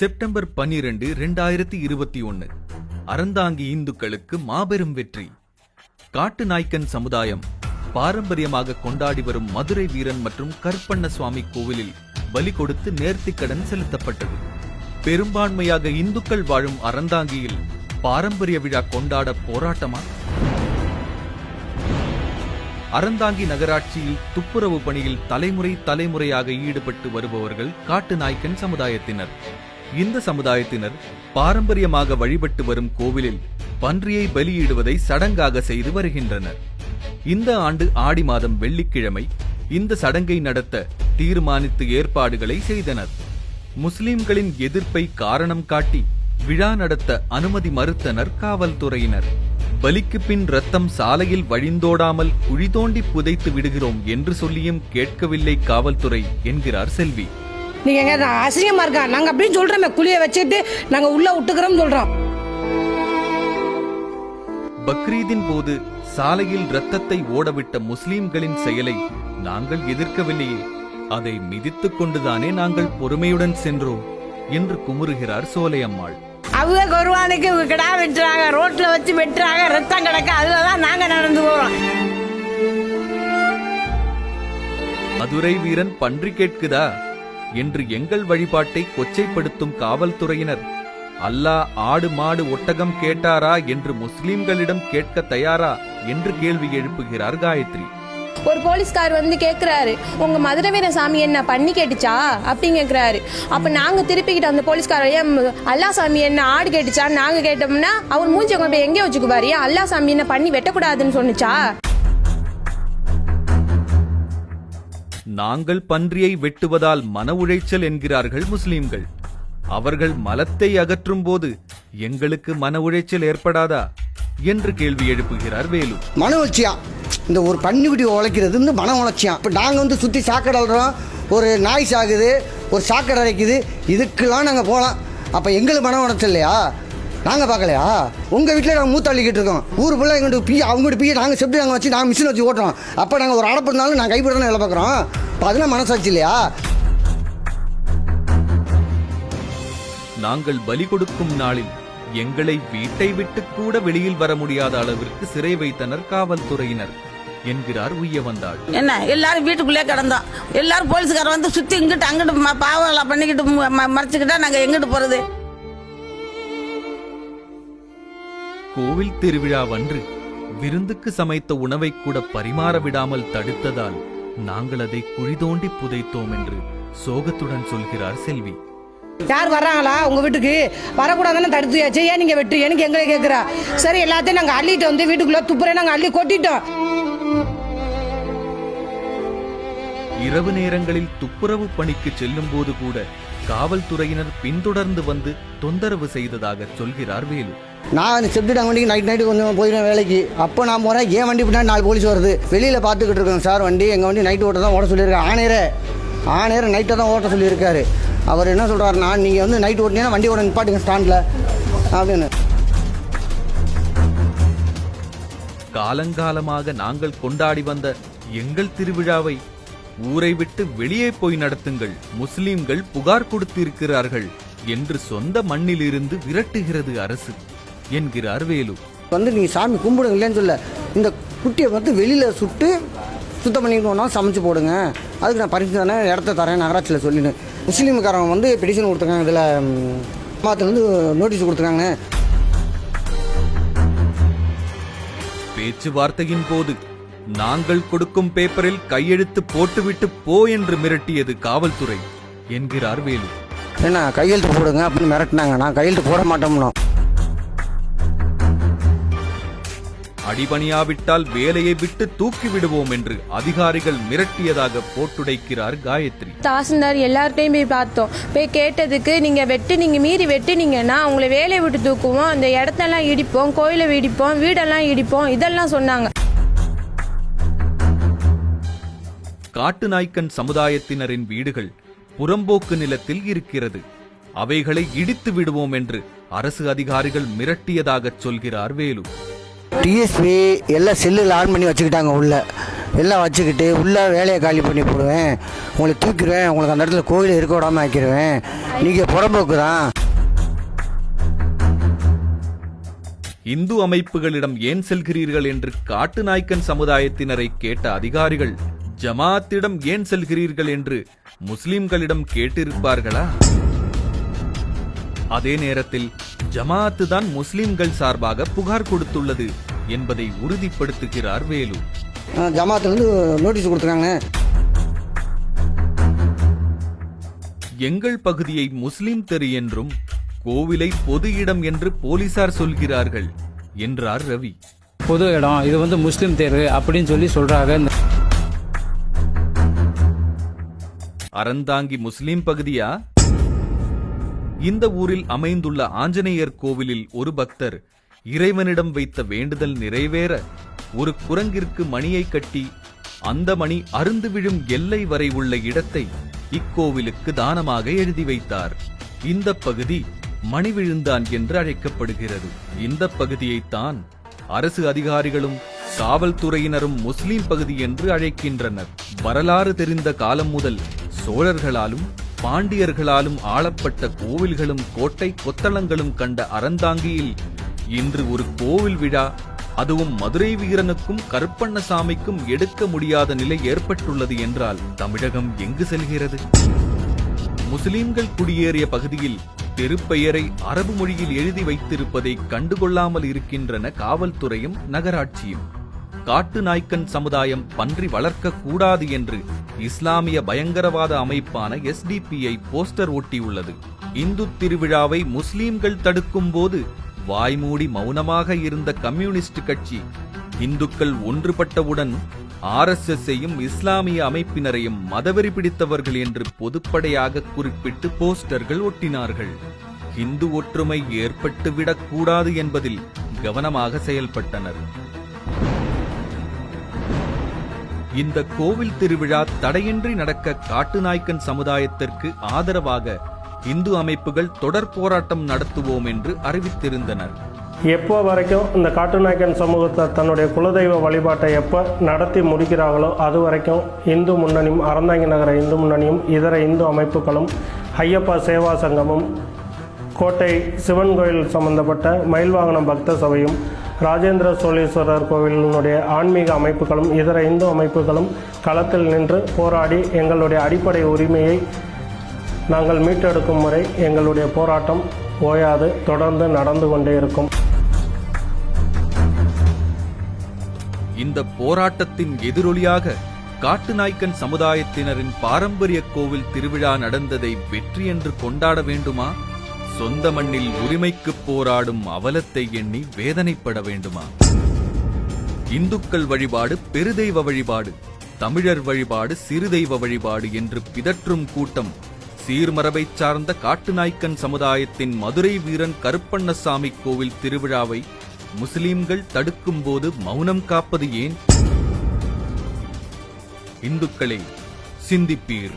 September பன்னிரண்டு இரண்டாயிரத்தி இருபத்தி ஒன்று அறந்தாங்கி இந்துக்களுக்கு மாபெரும் வெற்றி. காட்டு நாய்க்கன் சமுதாயம் பாரம்பரியமாக கொண்டாடி வரும் மதுரை வீரன் மற்றும் கருப்பண்ண சுவாமி கோவிலில் பலி கொடுத்து நேர்த்திக்கடன் செலுத்தப்பட்டது. பெரும்பான்மையாக இந்துக்கள் வாழும் அறந்தாங்கியில் பாரம்பரிய விழா கொண்டாட போராட்டமா? அறந்தாங்கி நகராட்சியில் துப்புரவு பணியில் தலைமுறை தலைமுறையாக ஈடுபட்டு வருபவர்கள் காட்டு நாய்க்கன் சமுதாயத்தினர். இந்த சமுதாயத்தினர் பாரம்பரியமாக வழிபட்டு வரும் கோவிலில் பன்றியை பலியிடுவதை சடங்காக செய்து வருகின்றனர். இந்த ஆண்டு ஆடி மாதம் வெள்ளிக்கிழமை இந்த சடங்கை நடத்த தீர்மானித்து ஏற்பாடுகளை செய்தனர். முஸ்லிம்களின் எதிர்ப்பை காரணம் காட்டி விழா நடத்த அனுமதி மறுத்தனர் காவல்துறையினர். பலிக்கு பின் ரத்தம் சாலையில் வழிந்தோடாமல் குழி தோண்டி புதைத்து விடுகிறோம் என்று சொல்லியும் கேட்கவில்லை காவல்துறை என்கிறார் செல்வி. நீங்க எங்க நான் அசிங்கமா இருக்கா? நாங்க அப்படின்னு சொல்றோமே குழிய வச்சுட்டு நாங்க உள்ள விட்டுக்கிறோம் சொல்றோம். பக்ரீதின் போது சாலையில் ரத்தத்தை ஓடவிட்ட முஸ்லிம்களின் செயலை நாங்கள் எதிர்க்கவில்லையே. அதை மிதித்துக் கொண்டுதானே நாங்கள் பொறுமையுடன் சென்றோம் என்று குமுறுகிறார் சோலையம்மாள். அவங்க குருவானுக்கு கிடா வெட்டுறாங்க ரோட்ல வச்சு வெட்டுறாங்க ரத்தம் கிடக்க அதுலதான் நாங்க நடந்து போறோம். மதுரை வீரன் பன்றி கேட்குதா? என்று எங்கள் வழிபாட்டை கொச்சைப்படுத்தும் காவல்துறையினர். அல்லாஹ் ஆடு மாடு ஒட்டகம் கேட்டாரா என்று முஸ்லிம்களிடம் கேட்க தயாரா என்று கேள்வி எழுப்புகிறார் காயத்ரி. ஒரு போலீஸ்கார் வந்து கேக்குறாரு உங்க மதுரை வீர சாமி என்ன பண்ணி கேட்டுச்சா? அப்படின்னு கேக்குறாரு. அப்ப நாங்க திருப்பிக்கிட்ட அந்த போலீஸ்கார ஏன் அல்லா சாமி என்ன ஆடு கேட்டுச்சா நாங்க கேட்டோம்னா அவர் மூஞ்சி கொண்டு போய் எங்கே வச்சுக்குவார்? ஏன் அல்லா சாமி என்ன பண்ணி வெட்டக்கூடாதுன்னு சொன்னுச்சா? நாங்கள் பன்றியை வெட்டுவதால் மன உளைச்சல் என்கிறார்கள் முஸ்லிம்கள். அவர்கள் மலத்தை அகற்றும் போது எங்களுக்கு மன உளைச்சல் ஏற்படாதா? என்று கேள்வி எழுப்புகிறார் வேலு. மன உளைச்சியா இந்த ஒரு பன்னிக்குட்டி உழைக்கிறது வந்து மன உளைச்சியா இப்போ நாங்கள் வந்து சுற்றி சாக்கடை அழுறோம் ஒரு நாய் சாகுது ஒரு சாக்கடை அரைக்குது. இதுக்கெல்லாம் நாங்கள் போகலாம். அப்போ எங்களுக்கு மன உளைச்சல் இல்லையா? நாங்கள் பார்க்கலையா? உங்கள் வீட்டில் நாங்கள் மூத்த அள்ளிக்கிட்டு இருக்கோம். ஊர் ஃபுல்லாக எங்கிட்ட பீ அவங்ககிட்ட பீ நாங்கள் செப்டி நாங்கள் வச்சு நாங்கள் மிஷின் வச்சு ஓட்டுறோம். அப்போ நாங்கள் ஒரு அடப்பு இருந்தாலும் நாங்கள் கைப்பட வேலை பார்க்குறோம்? இப்போ அதெல்லாம் மனசாட்சி இல்லையா? நாங்கள் பலி கொடுக்கும் நாளில் எங்களை வீட்டை விட்டு கூட வெளியில் வர முடியாத அளவிற்கு சிறை வைத்தனர் காவல்துறையினர் என்கிறார் உய்ய வந்தாள் என்ன எல்லாரும் வீட்டுக்குள்ளே கிடந்தோம். எல்லாரும் போலீஸ்காரர் வந்து சுத்தி இங்கிட்டு அங்கிட்டு பாவம் பண்ணிக்கிட்டு ம- ம- மறைச்சுக்கிட்டா நாங்க எங்கிட்டு போறது? கோவில் திருவிழாவன்று விருந்துக்கு சமைத்த உணவை கூட பரிமாற விடாமல் தடுத்ததால் நாங்கள் அதை குழி தோண்டி புதைத்தோம் என்று சோகத்துடன் சொல்கிறார் செல்வி. யார் வர்றாங்களா உங்க வீட்டுக்கு? வரக்கூடாதுன்னு தடுத்துயாச்சு. ஏன் நீங்க வெட்டு? எனக்கு எங்களை கேக்குறா. சரி எல்லாத்தையும் நாங்க அள்ளிட்டு வந்து வீட்டுக்குள்ள துப்புரை நாங்க அள்ளி கொட்டிட்டோம். இரவு நேரங்களில் துப்புரவு பணிக்கு செல்லும் போது கூட காவல்துறையினர் பின்தொடர்ந்து வந்து தொந்தரவு செய்ததாக சொல்கிறார் வேலு. நான் செப்டி வண்டிக்கு நைட் நைட்டு கொஞ்சம் போயிடுவேன் வேலைக்கு. அப்போ நான் போகிறேன் ஏன் வண்டி பின்னாடி நாலு போலீஸ் வருது? வெளியில் பார்த்துக்கிட்டு இருக்கோம் சார். வண்டி எங்கள் வண்டி நைட்டு ஓட்ட தான் ஓட சொல்லியிருக்கேன் ஆணையரே. ஆணையர் நைட்டை தான் ஓட்ட சொல்லியிருக்காரு. அவர் என்ன சொல்கிறாருன்னா நீங்கள் வந்து நைட்டு ஓட்டினீங்கன்னா வண்டி ஓட நிப்பாட்டுங்க ஸ்டாண்டில் அப்படின்னு. காலங்காலமாக நாங்கள் கொண்டாடி வந்த எங்கள் திருவிழாவை ஊரை விட்டு வெளியே போய் நடத்துங்கள். முஸ்லிம்கள் புகார் கொடுத்திருக்கிறார்கள் என்று சொந்த மண்ணிலிருந்து விரட்டுகிறது அரசு. என்கிறார் வேலு வந்து நீங்கள் சாமி கும்பிடுங்க இல்லைன்னு சொல்ல இந்த குட்டியை வந்து வெளியில் சுட்டு சுத்தம் பண்ணிக்கணும்னா சமைச்சு போடுங்க. அதுக்கு நான் பரிசு தானே இடத்த தரேன் நகராட்சியில் சொல்லினு முஸ்லீம்காரங்க வந்து பெடிஷன் கொடுத்துருக்காங்க இதில் மாத்திலேருந்து நோட்டீஸ் கொடுத்துருக்காங்க. பேச்சுவார்த்தையின் போது நாங்கள் கொடுக்கும் பேப்பரில் கையெழுத்து போட்டுவிட்டு போ என்று மிரட்டியது காவல்துறை என்கிறார் வேலு என்ன கையெழுத்து போடுங்க அப்படின்னு மிரட்டினாங்க. நான் கையெழுத்து போட மாட்டோம்னோம் அடிபணியாவிட்டால் வேலையை விட்டு தூக்கி விடுவோம் என்று அதிகாரிகள் மிரட்டியதாக போட்டுடைக்கிறார் காயத்ரி. தாசில்தார் எல்லார்ட்டையும் போய் பார்த்தோம். போய் கேட்டதுக்கு நீங்க வெட்டு நீங்க மீறி வெட்டுனீங்கன்னா உங்களை வேலையை விட்டு தூக்குவோம். அந்த இடத்தெல்லாம் இடிப்போம் கோயிலை இடிப்போம் வீடெல்லாம் இடிப்போம் இதெல்லாம் சொன்னாங்க. காட்டு நாய்க்கன் சமுதாயத்தினரின் வீடுகள் புறம்போக்கு நிலத்தில் இருக்கிறது. அவைகளை இடித்து விடுவோம் என்று அரசு அதிகாரிகள் மிரட்டியதாகச் சொல்கிறார் வேலு. டிஎஸ்பி எல்லாம் செல்லில் ஆன் பண்ணி வச்சுக்கிட்டாங்க உள்ளே. எல்லாம் வச்சுக்கிட்டு உள்ளே வேலையை காலி பண்ணி போடுவேன். உங்களை தூக்கிடுவேன். உங்களுக்கு அந்த இடத்துல கோயில் இருக்க விடாமல் ஆக்கிடுவேன். நீங்கள் புறம்போக்கு தான் இந்து அமைப்புகளிடம் ஏன் செல்கிறீர்கள் என்று காட்டு நாய்க்கன் சமுதாயத்தினரை கேட்ட அதிகாரிகள் ஜமாத்திடம் ஏன் செல்கிறீர்கள் என்று முஸ்லிம்களிடம் கேட்டிருப்பார்களா? அதே நேரத்தில் ஜமாத்து தான் முஸ்லிம்கள் சார்பாக புகார் கொடுத்துள்ளது என்பதை உறுதிப்படுத்துகிறார் வேலு. ஜமாத்துலேருந்து நோட்டீஸ் கொடுத்துருக்காங்க. எங்கள் பகுதியை முஸ்லிம் தெரு என்றும் கோவிலை பொது இடம் என்று போலீசார் சொல்கிறார்கள் என்றார் ரவி. பொது இடம் இது வந்து முஸ்லீம் தேர்வு அப்படின்னு சொல்லி சொல்றாங்க. அறந்தாங்கி முஸ்லிம் பகுதியா? இந்த ஊரில் அமைந்துள்ள ஆஞ்சநேயர் கோவிலில் ஒரு பக்தர் இறைவனிடம் வைத்த வேண்டுதல் நிறைவேற ஒரு குரங்கிற்கு மணியை கட்டி அந்த மணி அருந்து விழும் எல்லை வரை உள்ள இடத்தை இக்கோவிலுக்கு தானமாக எழுதி வைத்தார். இந்த பகுதி மணி விழுந்தான் என்று அழைக்கப்படுகிறது. இந்த பகுதியைத்தான் அரசு அதிகாரிகளும் காவல்துறையினரும் முஸ்லிம் பகுதி என்று அழைக்கின்றனர். வரலாறு தெரிந்த காலம் முதல் சோழர்களாலும் பாண்டியர்களாலும் ஆளப்பட்ட கோவில்களும் கோட்டை கொத்தளங்களும் கண்ட அறந்தாங்கியில் இன்று ஒரு கோவில் விழா. அதுவும் மதுரை வீரனுக்கும் கருப்பண்ணசாமிக்கும் எடுக்க முடியாத நிலை ஏற்பட்டுள்ளது என்றால் தமிழகம் எங்கு செல்கிறது? முஸ்லிம்கள் குடியேறிய பகுதியில் தெருப்பெயரை அரபு மொழியில் எழுதி வைத்திருப்பதை கண்டுகொள்ளாமல் இருக்கின்றன காவல்துறையும் நகராட்சியும். காட்டு நாய்க்கன் சமுதாயம் பன்றி வளர்க்க கூடாது என்று இஸ்லாமிய பயங்கரவாத அமைப்பான எஸ்டிபிஐ போஸ்டர் ஒட்டியுள்ளது. இந்து திருவிழாவை முஸ்லீம்கள் தடுக்கும் போது வாய்மூடி மௌனமாக இருந்த கம்யூனிஸ்ட் கட்சி இந்துக்கள் ஒன்றுபட்டவுடன் ஆர்எஸ்எஸ்ஸையும் இஸ்லாமிய அமைப்பினரையும் மதவெறி பிடித்தவர்கள் என்று பொதுப்படையாக குறிப்பிட்டு போஸ்டர்கள் ஒட்டினார்கள். இந்து ஒற்றுமை ஏற்பட்டுவிடக் கூடாது என்பதில் கவனமாக செயல்பட்டனர். இந்த கோவில் திருவிழா தடையின்றி நடக்க காட்டுநாய்க்கன் சமுதாயத்திற்கு ஆதரவாக இந்து அமைப்புகள் தொடர் போராட்டம் நடத்துவோம் என்று அறிவித்திருந்தனர். எப்போ வரைக்கும் இந்த காட்டுநாயக்கன் சமூகத்தை தன்னுடைய குலதெய்வ வழிபாட்டை எப்போ நடத்தி முடிக்கிறார்களோ அது வரைக்கும் இந்து முன்னணியும் அறந்தாங்கி நகர இந்து முன்னணியும் இதர இந்து அமைப்புகளும் ஐயப்பா சேவா சங்கமும் கோட்டை சிவன் கோயில் சம்பந்தப்பட்ட மயில்வாகனம் பக்த சபையும் ராஜேந்திர சோழீஸ்வரர் கோவிலினுடைய ஆன்மீக அமைப்புகளும் இதர இந்து அமைப்புகளும் களத்தில் நின்று போராடி எங்களுடைய அடிப்படை உரிமையை நாங்கள் மீட்டெடுக்கும் வரை எங்களுடைய போராட்டம் ஓயாது தொடர்ந்து நடந்து கொண்டே இருக்கும். இந்த போராட்டத்தின் எதிரொலியாக காட்டுநாய்க்கன் சமுதாயத்தினரின் பாரம்பரிய கோவில் திருவிழா நடந்ததை வெற்றி என்று கொண்டாட வேண்டுமா? சொந்த மண்ணில் உரிமைக்குப் போராடும் அவலத்தை எண்ணி வேதனைப்பட வேண்டுமா? இந்துக்கள் வழிபாடு பெருதெய்வ வழிபாடு தமிழர் வழிபாடு சிறுதெய்வ வழிபாடு என்று பிதற்றும் கூட்டம் சீர்மரபை சார்ந்த காட்டுநாய்க்கன் சமுதாயத்தின் மதுரை வீரன் கருப்பண்ணசாமி கோவில் திருவிழாவை முஸ்லிம்கள் தடுக்கும்போது மௌனம் காப்பது ஏன்? இந்துக்களே சிந்திப்பீர்.